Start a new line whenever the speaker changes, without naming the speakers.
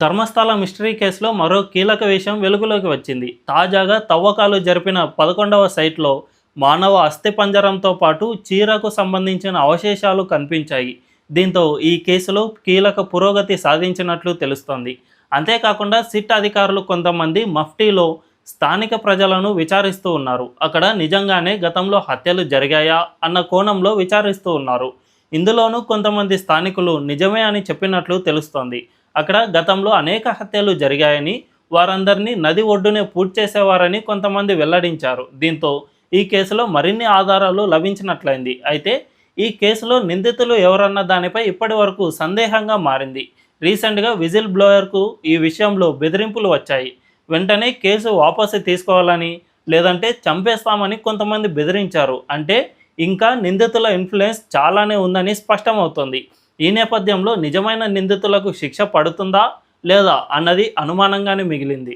Dharmasthala mystery కేసులో మరో కీలక విషయం వెలుగులోకి వచ్చింది. తాజాగా తవ్వకాలు జరిపిన పదకొండవ సైట్లో మానవ అస్థిపంజరంతో పాటు చీరకు సంబంధించిన అవశేషాలు కనిపించాయి. దీంతో ఈ కేసులో కీలక పురోగతి సాధించినట్లు తెలుస్తోంది. అంతేకాకుండా సిట్ అధికారులు కొంతమంది మఫ్టీలో స్థానిక ప్రజలను విచారిస్తూ ఉన్నారు. అక్కడ నిజంగానే గతంలో హత్యలు జరిగాయా అన్న కోణంలో విచారిస్తూ ఉన్నారు. ఇందులోనూ కొంతమంది స్థానికులు నిజమే అని చెప్పినట్లు తెలుస్తోంది. అక్కడ గతంలో అనేక హత్యలు జరిగాయని వారందరినీ నది ఒడ్డునే పూర్తి చేసేవారని కొంతమంది వెల్లడించారు. దీంతో ఈ కేసులో మరిన్ని ఆధారాలు లభించినట్లయింది. అయితే ఈ కేసులో నిందితులు ఎవరన్న దానిపై ఇప్పటి వరకు సందేహంగా మారింది. రీసెంట్గా విజిల్ బ్లోయర్కు ఈ విషయంలో బెదిరింపులు వచ్చాయి. వెంటనే కేసు వాపసు తీసుకోవాలని లేదంటే చంపేస్తామని కొంతమంది బెదిరించారు. అంటే ఇంకా నిందితుల ఇన్ఫ్లుయెన్స్ చాలానే ఉందని స్పష్టమవుతోంది. ఈ నేపథ్యంలో నిజమైన నిందితులకు శిక్ష పడుతుందా లేదా అన్నది అనుమానంగానే మిగిలింది.